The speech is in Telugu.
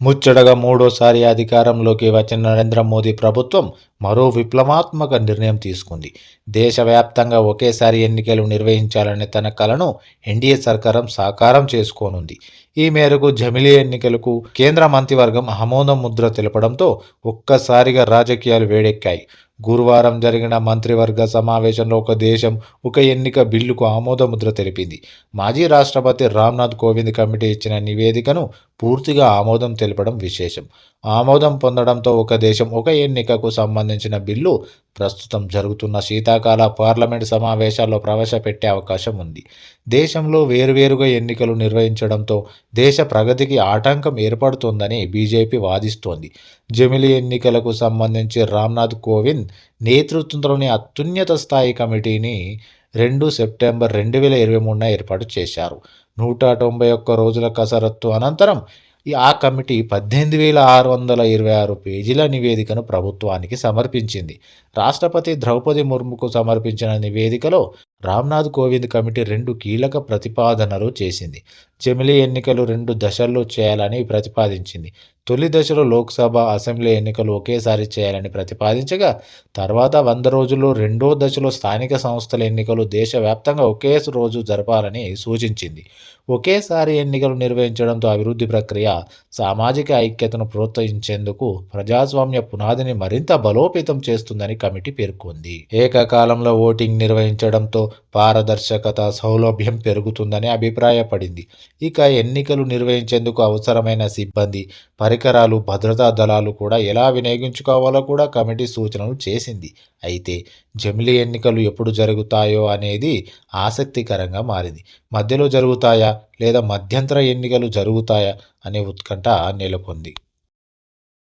ముచ్చటగా మూడోసారి అధికారంలోకి వచ్చిన నరేంద్ర మోదీ ప్రభుత్వం మరో విప్లవాత్మక నిర్ణయం తీసుకుంది. దేశవ్యాప్తంగా ఒకేసారి ఎన్నికలు నిర్వహించాలనే తన కలను ఎన్డీఏ సర్కారం సాకారం చేసుకోనుంది. ఈ మేరకు జమిలీ ఎన్నికలకు కేంద్ర మంత్రివర్గం ఆమోదం ముద్ర తెలపడంతో ఒక్కసారిగా రాజకీయాలు వేడెక్కాయి. గురువారం జరిగిన మంత్రివర్గ సమావేశంలో ఒక దేశం ఒక ఎన్నిక బిల్లుకు ఆమోదముద్ర తెలిపింది. మాజీ రాష్ట్రపతి రామ్నాథ్ కోవింద్ కమిటీ ఇచ్చిన నివేదికను పూర్తిగా ఆమోదం తెలపడం విశేషం. ఆమోదం పొందడంతో ఒక దేశం ఒక ఎన్నికకు సంబంధించిన బిల్లు ప్రస్తుతం జరుగుతున్న శీతాకాల పార్లమెంట్ సమావేశాల్లో ప్రవేశపెట్టే అవకాశం ఉంది. దేశంలో వేరువేరుగా ఎన్నికలు నిర్వహించడంతో దేశ ప్రగతికి ఆటంకం ఏర్పడుతోందని బీజేపీ వాదిస్తోంది. జమిలి ఎన్నికలకు సంబంధించి రామ్నాథ్ కోవింద్ నేతృత్వంలోని అత్యున్నత స్థాయి కమిటీని రెండు సెప్టెంబర్ రెండు వేల ఇరవై మూడున ఏర్పాటు చేశారు. నూట తొంభై ఒక్క రోజుల కసరత్తు అనంతరం ఆ కమిటీ పద్దెనిమిది వేల ఆరు వందల ఇరవై ఆరు పేజీల నివేదికను ప్రభుత్వానికి సమర్పించింది. రాష్ట్రపతి ద్రౌపది ముర్ముకు సమర్పించిన నివేదికలో రామ్నాథ్ కోవింద్ కమిటీ రెండు కీలక ప్రతిపాదనలు చేసింది. జమిలీ ఎన్నికలు రెండు దశల్లో చేయాలని ప్రతిపాదించింది. తొలి దశలో లోక్సభ అసెంబ్లీ ఎన్నికలు ఒకేసారి చేయాలని ప్రతిపాదించగా తర్వాత వంద రోజుల్లో రెండో దశలో స్థానిక సంస్థల ఎన్నికలు దేశవ్యాప్తంగా ఒకే రోజు జరపాలని సూచించింది. ఒకేసారి ఎన్నికలు నిర్వహించడంతో అభివృద్ధి ప్రక్రియ సామాజిక ఐక్యతను ప్రోత్సహించేందుకు ప్రజాస్వామ్య పునాదిని మరింత బలోపేతం చేస్తుందని కమిటీ పేర్కొంది. ఏకకాలంలో ఓటింగ్ నిర్వహించడంతో పారదర్శకత సౌలభ్యం పెరుగుతుందని అభిప్రాయపడింది. ఇక ఎన్నికలు నిర్వహించేందుకు అవసరమైన సిబ్బంది పరికరాలు భద్రతా దళాలు కూడా ఎలా వినియోగించుకోవాలో కూడా కమిటీ సూచనలు చేసింది. అయితే జమిలీ ఎన్నికలు ఎప్పుడు జరుగుతాయో అనేది ఆసక్తికరంగా మారింది. మధ్యలో జరుగుతాయా లేదా మధ్యంతర ఎన్నికలు జరుగుతాయా అనే ఉత్కంఠ నెలకొంది.